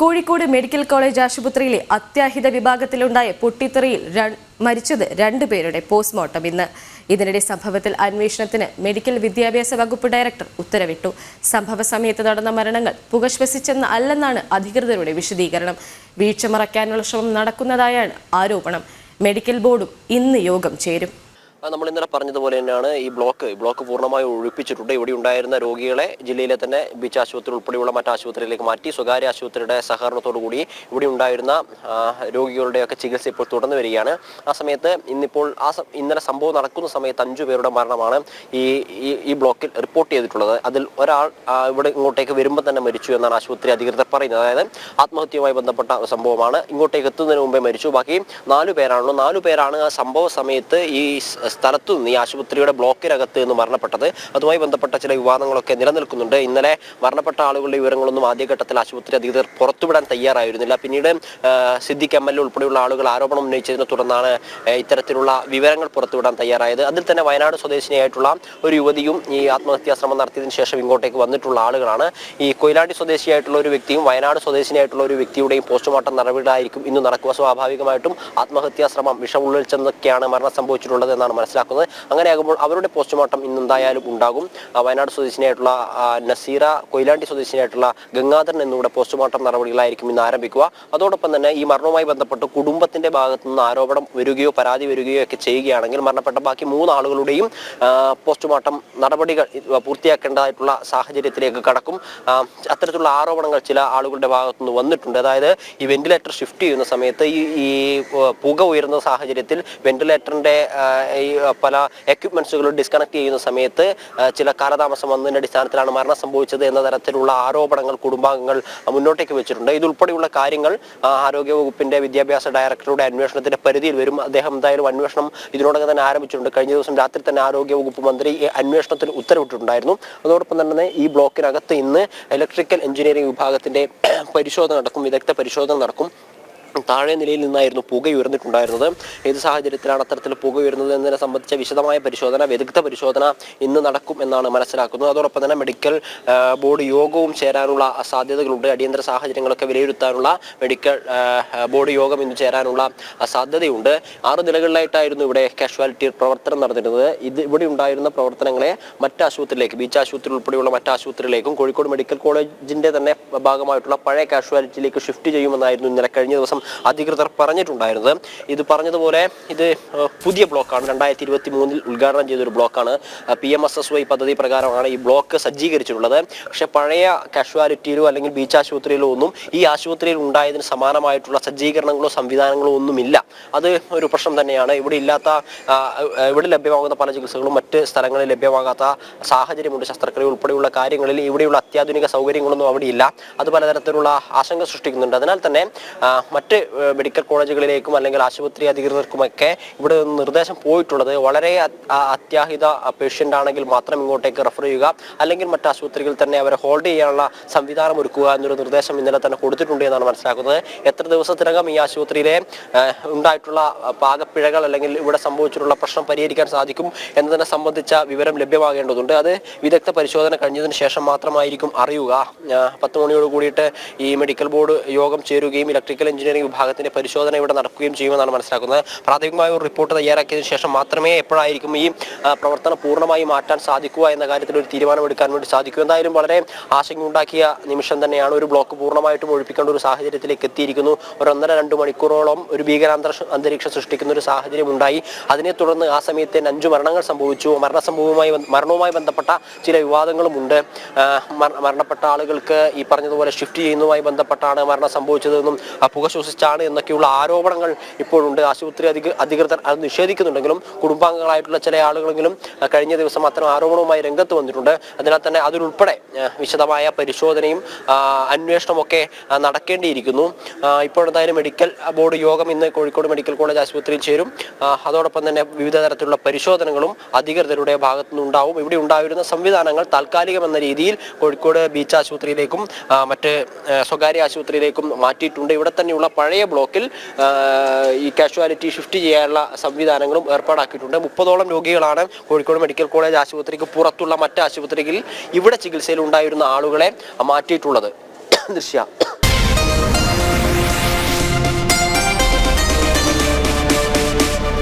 Kozhikode medical college ആശുപത്രിയിലെ അത്യാഹിത വിഭാഗത്തിലുണ്ടായ പൊട്ടിത്തെറിയിൽ മരിച്ചത് രണ്ടുപേരുടെ പോസ്റ്റ്മോർട്ടം ഇന്ന്. ഇതിനിടെ സംഭവത്തിൽ അന്വേഷണത്തിന് മെഡിക്കൽ വിദ്യാഭ്യാസ വകുപ്പ് ഡയറക്ടർ ഉത്തരവിട്ടു. സംഭവ സമയത്ത് നടന്ന മരണങ്ങൾ പുകശ്വസിച്ചെന്ന് അല്ലെന്നാണ് അധികൃതരുടെ വിശദീകരണം. വീഴ്ച മറയ്ക്കാനുള്ള ശ്രമം നടക്കുന്നതായാണ് ആരോപണം. മെഡിക്കൽ ബോർഡും ഇന്ന് യോഗം ചേരും. നമ്മൾ ഇന്നലെ പറഞ്ഞതുപോലെ തന്നെയാണ് ഈ ബ്ലോക്ക് ബ്ലോക്ക് പൂർണമായി ഒഴിപ്പിച്ചിട്ടുണ്ട്. ഇവിടെ ഉണ്ടായിരുന്ന രോഗികളെ ജില്ലയിലെ തന്നെ ബീച്ച് ആശുപത്രി ഉൾപ്പെടെയുള്ള മറ്റ് ആശുപത്രിയിലേക്ക് മാറ്റി സ്വകാര്യ ആശുപത്രിയുടെ സഹകരണത്തോടു കൂടി ഇവിടെ ഉണ്ടായിരുന്ന രോഗികളുടെയൊക്കെ ചികിത്സ ഇപ്പോൾ തുടർന്നു വരികയാണ്. ആ സമയത്ത് ഇന്നിപ്പോൾ ആ ഇന്നലെ സംഭവം നടക്കുന്ന സമയത്ത് അഞ്ചു പേരുടെ മരണമാണ് ഈ ഈ- ബ്ലോക്കിൽ റിപ്പോർട്ട് ചെയ്തിട്ടുള്ളത്. അതിൽ ഒരാൾ ഇവിടെ ഇങ്ങോട്ടേക്ക് വരുമ്പോൾ തന്നെ മരിച്ചു എന്നാണ് ആശുപത്രി അധികൃതർ പറയുന്നത്. അതായത് ആത്മഹത്യയുമായി ബന്ധപ്പെട്ട സംഭവമാണ്. ഇങ്ങോട്ടേക്ക് എത്തുന്നതിന് മുമ്പേ മരിച്ചു. ബാക്കി നാലു പേരാണല്ലോ നാലു പേരാണ് ആ സംഭവ സമയത്ത് ഈ സ്ഥലത്തു നിന്ന് ഈ ആശുപത്രിയുടെ ബ്ലോക്കിനകത്ത് നിന്ന് മരണപ്പെട്ടത്. അതുമായി ബന്ധപ്പെട്ട ചില വിവാദങ്ങളൊക്കെ നിലനിൽക്കുന്നുണ്ട്. ഇന്നലെ മരണപ്പെട്ട ആളുകളുടെ വിവരങ്ങളൊന്നും ആദ്യഘട്ടത്തിൽ ആശുപത്രി അധികൃതർ പുറത്തുവിടാൻ തയ്യാറായിരുന്നില്ല. പിന്നീട് സിദ്ദിഖ് എം എൽ എ ഉൾപ്പെടെയുള്ള ആളുകൾ ആരോപണം ഉന്നയിച്ചതിനെ തുടർന്നാണ് ഇത്തരത്തിലുള്ള വിവരങ്ങൾ പുറത്തുവിടാൻ തയ്യാറായത്. അതിൽ തന്നെ വയനാട് സ്വദേശിനിയായിട്ടുള്ള ഒരു യുവതിയും ഈ ആത്മഹത്യാ ശ്രമം നടത്തിയതിനു ശേഷം ഇങ്ങോട്ടേക്ക് വന്നിട്ടുള്ള ആളുകളാണ്. ഈ കൊയിലാണ്ടി സ്വദേശിയായിട്ടുള്ള ഒരു വ്യക്തിയും വയനാട് സ്വദേശിനിയായിട്ടുള്ള ഒരു വ്യക്തിയുടെയും പോസ്റ്റ്മോർട്ടം നടപടികളായിരിക്കും ഇന്ന് നടക്കുക. സ്വാഭാവികമായിട്ടും ആത്മഹത്യാ ശ്രമം വിഷം ഉള്ളിൽ മരണം സംഭവിച്ചിട്ടുള്ളത് എന്നാണ് മനസ്സിലാക്കുന്നത്. അങ്ങനെയാകുമ്പോൾ അവരുടെ പോസ്റ്റ്മോർട്ടം ഇന്ന് എന്തായാലും ഉണ്ടാകും വയനാട് സ്വദേശിനിയായിട്ടുള്ള നസീറ കൊയിലാണ്ടി സ്വദേശിനിയായിട്ടുള്ള ഗംഗാധരൻ എന്നിവിടെ പോസ്റ്റ്മോർട്ടം നടപടികളായിരിക്കും ഇന്ന് ആരംഭിക്കുക. അതോടൊപ്പം തന്നെ ഈ മരണവുമായി ബന്ധപ്പെട്ട് കുടുംബത്തിന്റെ ഭാഗത്തു നിന്ന് ആരോപണം വരികയോ പരാതി വരികയോ ഒക്കെ ചെയ്യുകയാണെങ്കിൽ മരണപ്പെട്ട ബാക്കി മൂന്ന് ആളുകളുടെയും പോസ്റ്റ്മോർട്ടം നടപടികൾ പൂർത്തിയാക്കേണ്ടതായിട്ടുള്ള സാഹചര്യത്തിലേക്ക് കടക്കും. അത്തരത്തിലുള്ള ആരോപണങ്ങൾ ചില ആളുകളുടെ ഭാഗത്തുനിന്ന് വന്നിട്ടുണ്ട്. അതായത് ഈ വെന്റിലേറ്റർ ഷിഫ്റ്റ് ചെയ്യുന്ന സമയത്ത് ഈ ഈ പുക ഉയരുന്ന സാഹചര്യത്തിൽ വെന്റിലേറ്ററിന്റെ ഈ പല എക്യുപ്മെന്റ്സുകളും ഡിസ്കണക്ട് ചെയ്യുന്ന സമയത്ത് ചില കാലതാമസം വന്നതിന്റെ അടിസ്ഥാനത്തിലാണ് മരണം സംഭവിച്ചത് എന്ന തരത്തിലുള്ള ആരോപണങ്ങൾ കുടുംബാംഗങ്ങൾ മുന്നോട്ടേക്ക് വെച്ചിട്ടുണ്ട്. ഇതുൾപ്പെടെയുള്ള കാര്യങ്ങൾ ആരോഗ്യ ആരോഗ്യവകുപ്പിന്റെ വിദ്യാഭ്യാസ ഡയറക്ടറുടെ അന്വേഷണത്തിന്റെ പരിധിയിൽ വരും. അദ്ദേഹം എന്തായാലും അന്വേഷണം ഇതിനോടകം തന്നെ ആരംഭിച്ചിട്ടുണ്ട്. കഴിഞ്ഞ ദിവസം രാത്രി തന്നെ ആരോഗ്യ വകുപ്പ് മന്ത്രി അന്വേഷണത്തിന് ഉത്തരവിട്ടിട്ടുണ്ടായിരുന്നു. അതോടൊപ്പം തന്നെ ഈ ബ്ലോക്കിനകത്ത് ഇന്ന് ഇലക്ട്രിക്കൽ എഞ്ചിനീയറിംഗ് വിഭാഗത്തിന്റെ പരിശോധന നടക്കും വിദഗ്ധ പരിശോധന നടക്കും. താഴെ നിലയിൽ നിന്നായിരുന്നു പുക ഉയർന്നിട്ടുണ്ടായിരുന്നത്. ഏത് സാഹചര്യത്തിലാണ് അത്തരത്തിൽ പുക ഉയർന്നത് എന്നതിനെ സംബന്ധിച്ച വിശദമായ പരിശോധന വിദഗ്ധ പരിശോധന ഇന്ന് നടക്കും എന്നാണ് മനസ്സിലാക്കുന്നത്. അതോടൊപ്പം തന്നെ മെഡിക്കൽ ബോർഡ് യോഗവും ചേരാനുള്ള സാധ്യതകളുണ്ട്. അടിയന്തര സാഹചര്യങ്ങളൊക്കെ വിലയിരുത്താനുള്ള മെഡിക്കൽ ബോർഡ് യോഗം ഇന്ന് ചേരാനുള്ള സാധ്യതയുണ്ട്. ആറ് നിലകളിലായിട്ടായിരുന്നു ഇവിടെ കാഷ്വാലിറ്റി പ്രവർത്തനം നടന്നിരുന്നത്. ഇത് ഇവിടെ ഉണ്ടായിരുന്ന പ്രവർത്തനങ്ങളെ മറ്റ് ആശുപത്രിയിലേക്ക് ബീച്ച് ആശുപത്രി ഉൾപ്പെടെയുള്ള മറ്റ് ആശുപത്രിയിലേക്കും കോഴിക്കോട് മെഡിക്കൽ കോളേജിന്റെ തന്നെ ഭാഗമായിട്ടുള്ള പഴയ കാഷ്വാലിറ്റിയിലേക്ക് ഷിഫ്റ്റ് ചെയ്യുമെന്നായിരുന്നു ഇന്നലെ കഴിഞ്ഞ ദിവസം അധികൃതർ പറഞ്ഞിട്ടുണ്ടായിരുന്നത്. ഇത് പറഞ്ഞതുപോലെ ഇത് പുതിയ ബ്ലോക്കാണ്. രണ്ടായിരത്തി ഇരുപത്തി മൂന്നിൽ ഉദ്ഘാടനം ചെയ്തൊരു ബ്ലോക്കാണ്. P M S S Y പദ്ധതി പ്രകാരമാണ് ഈ ബ്ലോക്ക് സജ്ജീകരിച്ചിട്ടുള്ളത്. പക്ഷെ പഴയ കാഷ്വാലിറ്റിയിലോ അല്ലെങ്കിൽ ബീച്ച് ആശുപത്രിയിലോ ഒന്നും ഈ ആശുപത്രിയിൽ ഉണ്ടായതിന് സമാനമായിട്ടുള്ള സജ്ജീകരണങ്ങളോ സംവിധാനങ്ങളോ ഒന്നുമില്ല. അത് ഒരു പ്രശ്നം തന്നെയാണ്. ഇവിടെ ഇല്ലാത്ത ഇവിടെ ലഭ്യമാകുന്ന പല ചികിത്സകളും മറ്റ് സ്ഥലങ്ങളിൽ ലഭ്യമാകാത്ത സാഹചര്യമുണ്ട്. ശസ്ത്രക്രിയ ഉൾപ്പെടെയുള്ള കാര്യങ്ങളിൽ ഇവിടെയുള്ള അത്യാധുനിക സൗകര്യങ്ങളൊന്നും അവിടെയില്ല അത് പലതരത്തിലുള്ള ആശങ്ക സൃഷ്ടിക്കുന്നുണ്ട്. അതിനാൽ തന്നെ ആ, മറ്റ് മെഡിക്കൽ കോളേജുകളിലേക്കും അല്ലെങ്കിൽ ആശുപത്രി അധികൃതർക്കുമൊക്കെ ഇവിടെ നിർദ്ദേശം പോയിട്ടുള്ളത് വളരെ അത്യാഹിത പേഷ്യന്റ് ആണെങ്കിൽ മാത്രം ഇങ്ങോട്ടേക്ക് റെഫർ ചെയ്യുക. അല്ലെങ്കിൽ മറ്റ് ആശുപത്രികളിൽ തന്നെ അവരെ ഹോൾഡ് ചെയ്യാനുള്ള സംവിധാനം ഒരുക്കുക എന്നൊരു നിർദ്ദേശം ഇന്നലെ തന്നെ കൊടുത്തിട്ടുണ്ട് എന്നാണ് മനസ്സിലാക്കുന്നത്. എത്ര ദിവസത്തിനകം ഈ ആശുപത്രിയിലെ ഉണ്ടായിട്ടുള്ള പാകപ്പിഴകൾ അല്ലെങ്കിൽ ഇവിടെ സംഭവിച്ചിട്ടുള്ള പ്രശ്നം പരിഹരിക്കാൻ സാധിക്കും എന്നതിനെ സംബന്ധിച്ച വിവരം ലഭ്യമാകേണ്ടതുണ്ട്. അത് വിദഗ്ധ പരിശോധന കഴിഞ്ഞതിന് ശേഷം മാത്രമായിരിക്കും അറിയുക. പത്ത് മണിയോട് കൂടിയിട്ട് ഈ മെഡിക്കൽ ബോർഡ് യോഗം ചേരുകയും ഇലക്ട്രിക്കൽ എഞ്ചിനീയറിംഗ് വിഭാഗത്തിന്റെ പരിശോധന ഇവിടെ നടക്കുകയും ചെയ്യുമെന്നാണ് മനസ്സിലാക്കുന്നത്. പ്രാഥമികമായ ഒരു റിപ്പോർട്ട് തയ്യാറാക്കിയതിനു ശേഷം മാത്രമേ എപ്പോഴായിരിക്കും ഈ പ്രവർത്തനം പൂർണമായി മാറ്റാൻ സാധിക്കുക എന്ന കാര്യത്തിൽ ഒരു തീരുമാനമെടുക്കാൻ വേണ്ടി സാധിക്കും. എന്തായാലും വളരെ ആശങ്കയുണ്ടാക്കിയ നിമിഷം തന്നെയാണ് ഒരു ബ്ലോക്ക് പൂർണമായിട്ടും ഒഴിപ്പിക്കേണ്ട ഒരു സാഹചര്യത്തിലേക്ക് എത്തിയിരിക്കുന്നു. ഒരു ഒന്നര രണ്ട് മണിക്കൂറോളം ഒരു ഭീകരാന്തര അന്തരീക്ഷം സൃഷ്ടിക്കുന്ന ഒരു സാഹചര്യം ഉണ്ടായി അതിനെ തുടർന്ന് ആ സമയത്ത് തന്നെ അഞ്ചു മരണങ്ങൾ സംഭവിച്ചു. മരണസംഭവവുമായി സംഭവവുമായി മരണവുമായി ബന്ധപ്പെട്ട ചില വിവാദങ്ങളും ഉണ്ട് മരണപ്പെട്ട ആളുകൾക്ക് ഈ പറഞ്ഞതുപോലെ ഷിഫ്റ്റ് ചെയ്യുന്നതുമായി ബന്ധപ്പെട്ടാണ് മരണം സംഭവിച്ചതെന്നും പുക പുക ശ്വസിച്ചാണ് എന്നൊക്കെയുള്ള ആരോപണങ്ങൾ ഇപ്പോഴുണ്ട്. ആശുപത്രി അധിക അധികൃതർ അത് നിഷേധിക്കുന്നുണ്ടെങ്കിലും കുടുംബാംഗങ്ങളായിട്ടുള്ള ചില ആളുകളെങ്കിലും കഴിഞ്ഞ ദിവസം അത്തരം ആരോപണവുമായി രംഗത്ത് വന്നിട്ടുണ്ട്. അതിനാൽ തന്നെ അതിലുൾപ്പെടെ വിശദമായ പരിശോധനയും അന്വേഷണമൊക്കെ നടക്കേണ്ടിയിരിക്കുന്നു. ഇപ്പോഴെന്തായാലും മെഡിക്കൽ ബോർഡ് യോഗം ഇന്ന് കോഴിക്കോട് മെഡിക്കൽ കോളേജ് ആശുപത്രിയിൽ ചേരും. അതോടൊപ്പം തന്നെ വിവിധ തരത്തിലുള്ള പരിശോധനകളും അധികൃതരുടെ ഭാഗത്തു നിന്നുണ്ടാവും. ഇവിടെ ഉണ്ടായിരുന്ന സംവിധാനങ്ങൾ താൽക്കാലികമെന്ന രീതിയിൽ കോഴിക്കോട് ബീച്ച് ആശുപത്രിയിലേക്കും മറ്റ് സ്വകാര്യ ആശുപത്രിയിലേക്കും മാറ്റിയിട്ടുണ്ട്. ഇവിടെ തന്നെയുള്ള പഴയ ബ്ലോക്കിൽ ഈ കാഷ്വാലിറ്റി ഷിഫ്റ്റ് ചെയ്യാനുള്ള സംവിധാനങ്ങളും ഏർപ്പാടാക്കിയിട്ടുണ്ട്. മുപ്പതോളം രോഗികളാണ് കോഴിക്കോട് മെഡിക്കൽ കോളേജ് ആശുപത്രിക്ക് പുറത്തുള്ള മറ്റ് ആശുപത്രികളിൽ ഇവിടെ ചികിത്സയിൽ ഉണ്ടായിരുന്ന ആളുകളെ മാറ്റിയിട്ടുള്ളത്. ദൃശ്യ.